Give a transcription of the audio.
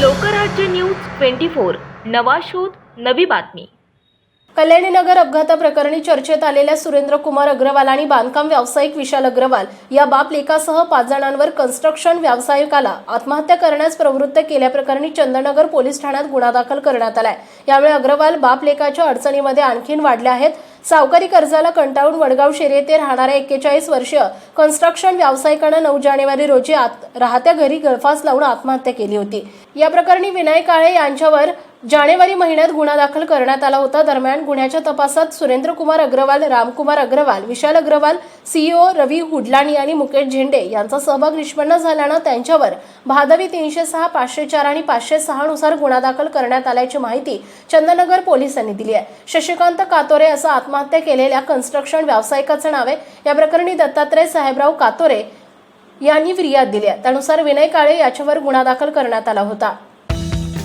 Lokrajya news twenty four. नवा शोध नवी बातमी. कल्याणीनगर अपघाताप्रकरणी चर्चेत आलेल्या सुरेंद्र कुमार अग्रवाल आणि बांधकाम व्यावसायिक विशाल अग्रवाल या बाप लेखासह पाच जणांवर कन्स्ट्रक्शन व्यावसायिकाला आत्महत्या करण्यास प्रवृत्त केल्याप्रकरणी चंदनगर पोलीस ठाण्यात गुन्हा दाखल करण्यात आलाय. यामुळे अग्रवाल बाप लेखाच्या अडचणीमध्ये आणखीन वाढल्या आहेत. सावकारी कर्जाला कंटाळून वडगाव शेरी येथे राहणाऱ्या एक्केचाळीस वर्षीय कन्स्ट्रक्शन व्यावसायिकानं नऊ जानेवारी रोजी आत राहत्या घरी गळफास लावून आत्महत्या केली होती. या प्रकरणी विनय काळे यांच्यावर जानेवारी महिन्यात गुन्हा दाखल करण्यात आला होता. दरम्यान गुन्ह्याच्या तपासात सुरेंद्र कुमार अग्रवाल रामकुमार अग्रवाल विशाल अग्रवाल सीईओ रवी हुडलाणी आणि मुकेश झेंडे यांचा सहभाग निष्पन्न झाल्यानं त्यांच्यावर भादवी तीनशे सहा पाचशे चार आणि पाचशे सहा नुसार गुन्हा दाखल करण्यात आल्याची माहिती चंदनगर पोलिसांनी दिली आहे. शशिकांत कातोरे असं आत्महत्या केलेल्या कन्स्ट्रक्शन व्यावसायिकाचं नाव आहे. या प्रकरणी दत्तात्रय साहेबराव कातोरे यांनी फिर्याद दिली आहे. त्यानुसार विनय काळे याच्यावर गुन्हा दाखल करण्यात आला होता.